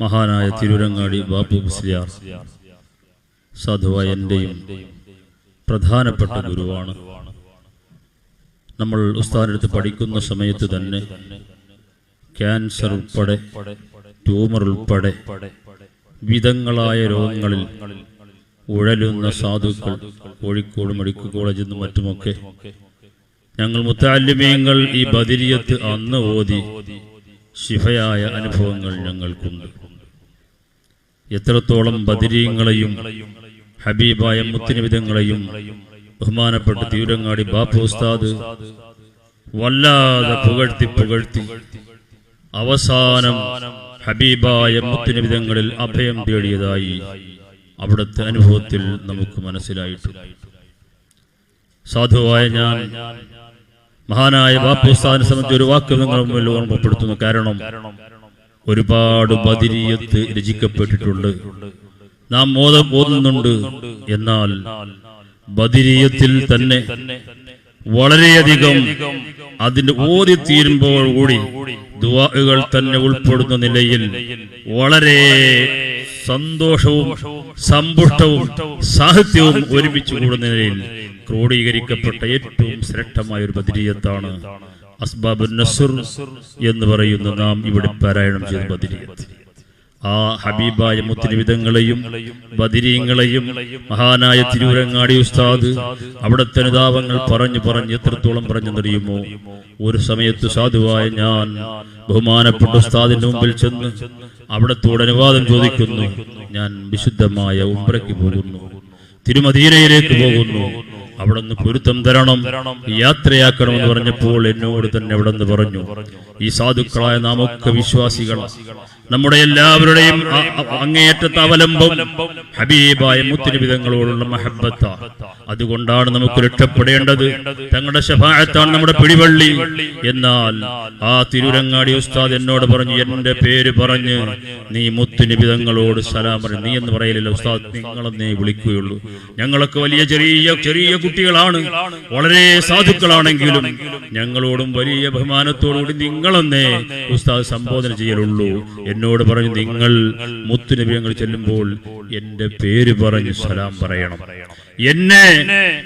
മഹാനായ തിരൂരങ്ങാടി ബാബു മുസ്ലിയാർ സാധുവായ എന്റെയും പ്രധാനപ്പെട്ട ഗുരുവാണ്. നമ്മൾ ഉസ്താദിനടുത്ത് പഠിക്കുന്ന സമയത്ത് തന്നെ ക്യാൻസർ ഉൾപ്പെടെ ട്യൂമർ ഉൾപ്പെടെ വിധങ്ങളായ രോഗങ്ങളിൽ ഉഴലുന്ന സാധുക്കൾ കോഴിക്കോട് മെഡിക്കൽ കോളേജിൽ നിന്നും മറ്റുമൊക്കെ ഞങ്ങൾ മുത്താലിമീങ്ങൾ ഈ ബദിരിയത്ത് അന്ന് ഓതി ശിഫയായ അനുഭവങ്ങൾ ഞങ്ങൾക്കുണ്ട് എത്രത്തോളം ബദിരീങ്ങളെയും ഹബീബായ മുത്തിനിവിധങ്ങളെയും ബഹുമാനപ്പെട്ട തീവരങ്ങാടി ബാപ്പു ഉസ്താദ് വല്ലാതെ പുകഴ്ത്തി പുകഴ്ത്തി അവസാനം ഹബീബായ മുത്തിനിവിധങ്ങളിൽ അഭയം തേടിയതായി അവിടുത്തെ അനുഭവത്തിൽ നമുക്ക് മനസ്സിലായിട്ടുണ്ട്. സാധുവായ ഞാൻ മഹാനായ ബാപ്പുസ്ഥാനെ സംബന്ധിച്ച് ഒരു വാക്ക് നിങ്ങൾ മുമ്പിൽ ഓർമ്മപ്പെടുത്തുന്നു. കാരണം ഒരുപാട് ബദിരിയത്ത് രചിക്കപ്പെട്ടിട്ടുണ്ട്. നാം മോദം ഓതുന്നുണ്ട്. എന്നാൽ ബദിരിയത്തിൽ തന്നെ വളരെയധികം അതിന്റെ ഓതി തീരുമ്പോൾ കൂടി ദുവാകൾ തന്നെ ഉൾപ്പെടുന്ന നിലയിൽ വളരെ സന്തോഷവും സമ്പുഷ്ടവും സാഹിത്യവും ഒരുമിച്ച് കൂടുന്ന നിലയിൽ ക്രോഡീകരിക്കപ്പെട്ട ഏറ്റവും ശ്രേഷ്ഠമായ ഒരു ബദിരിയത്താണ് അസ്ബാബുൻ നസുർ എന്ന് പറയുന്ന നാം ഇവിടെ പാരായണം ചെയ്ത ബദിരിയത്ത്. ആ ഹബീബായ മുത്തിരിവിധങ്ങളെയും ബദിരീങ്ങളെയും മഹാനായ തിരൂരങ്ങാടി ഉസ്താദ് അവിടുത്തെ അനുതാപങ്ങൾ പറഞ്ഞു പറഞ്ഞ് എത്രത്തോളം പറഞ്ഞു പറഞ്ഞെന്നറിയുമോ ഒരു സമയത്ത് സാധുവായ ഞാൻ ബഹുമാനപ്പെട്ട ഉസ്താദിന്റെ മുമ്പിൽ ചെന്ന് അവിടത്തോട് അനുവാദം ചോദിക്കുന്നു. ഞാൻ വിശുദ്ധമായ ഉംറയ്ക്ക് പോകുന്നു. തിരുമദീനയിലേക്ക് പോകുന്നു. അവിടെ നിന്ന് പൊരുത്തം തരണം യാത്രയാക്കണമെന്ന് പറഞ്ഞപ്പോൾ എന്നോട് തന്നെ അവിടെ നിന്ന് പറഞ്ഞു ഈ സാധുക്കളായ നാമൊക്കെ വിശ്വാസികൾ നമ്മുടെ എല്ലാവരുടെയും അങ്ങേയറ്റത്തെ അവലംബം ഹബീബായ മുത്തിനിബിതങ്ങളോടുള്ള മഹബത്ത. അതുകൊണ്ടാണ് നമുക്ക് രക്ഷപ്പെടേണ്ടത്. തങ്ങളുടെ ശഫായത്താണ് നമ്മുടെ പിടിവള്ളി. എന്നാൽ ആ തിരുരങ്ങാടി ഉസ്താദ് എന്നോട് പറഞ്ഞു എന്റെ പേര് പറഞ്ഞ് നീ മുത്തുനിബിതങ്ങളോട് സലാം പറഞ്ഞു നീ എന്ന് പറയലില്ല ഉസ്താദ് നിങ്ങളെന്നേ വിളിക്കുകയുള്ളൂ. ഞങ്ങളൊക്കെ വലിയ ചെറിയ ചെറിയ കുട്ടികളാണ്. വളരെ സാധുക്കളാണെങ്കിലും ഞങ്ങളോടും വലിയ ബഹുമാനത്തോടുകൂടി നിങ്ങളെന്നേ ഉസ്താദ് സംബോധന ചെയ്യലുള്ളൂ. എന്നോട് പറഞ്ഞു നിങ്ങൾ മുത്തുനബിയങ്ങൾ ചെല്ലുമ്പോൾ എന്റെ പേര് പറഞ്ഞു സലാം പറയണം. എന്നെ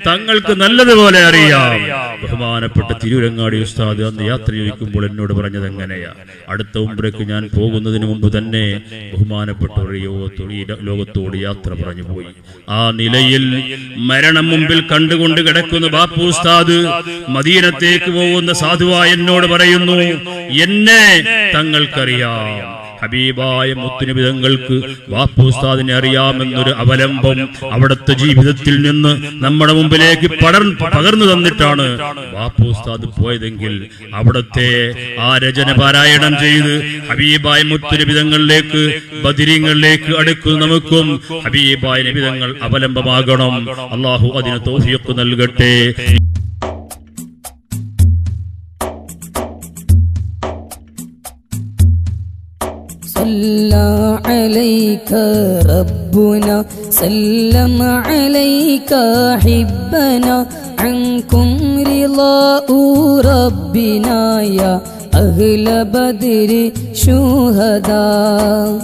തങ്ങൾക്ക് നല്ലതുപോലെ അറിയാം. ബഹുമാനപ്പെട്ട തിരൂരങ്ങാടി ഉസ്താദ് അന്ന് യാത്ര ചോദിക്കുമ്പോൾ എന്നോട് പറഞ്ഞത് എങ്ങനെയാ? അടുത്ത ഉംബ്രയ്ക്ക് ഞാൻ പോകുന്നതിന് മുമ്പ് തന്നെ ബഹുമാനപ്പെട്ട ഒരു യോഗത്തോട് ഈ ലോകത്തോട് യാത്ര പറഞ്ഞു പോയി. ആ നിലയിൽ മരണം മുമ്പിൽ കണ്ടുകൊണ്ട് കിടക്കുന്ന ബാപ്പു ഉസ്താദ് മദീനത്തേക്ക് പോകുന്ന സാധുവായ എന്നോട് പറയുന്നു എന്നെ തങ്ങൾക്കറിയാം. ഹബീബായ മുത്തുനിബിതങ്ങൾക്ക് വാപ്പുസ്താദിനെ അറിയാമെന്നൊരു അവലംബം അവിടുത്തെ ജീവിതത്തിൽ നിന്ന് നമ്മുടെ മുമ്പിലേക്ക് പടർ പകർന്നു തന്നിട്ടാണ് വാപ്പുസ്താദ് പോയതെങ്കിൽ അവിടുത്തെ ആ രചന പാരായണം ചെയ്ത് ഹബീബായ മുത്തുനിബിതങ്ങളിലേക്ക് ബദിരിങ്ങളിലേക്ക് അടുക്കുന്ന നമുക്കും ഹബീബായ നിബിതങ്ങൾ അവലംബമാകണം. അള്ളാഹു അതിന് തോഫിയൊക്കെ നൽകട്ടെ. صلى عليك ربنا سلم عليك حبنا عنكم رضاء ربنا يا أهل بدر شهداء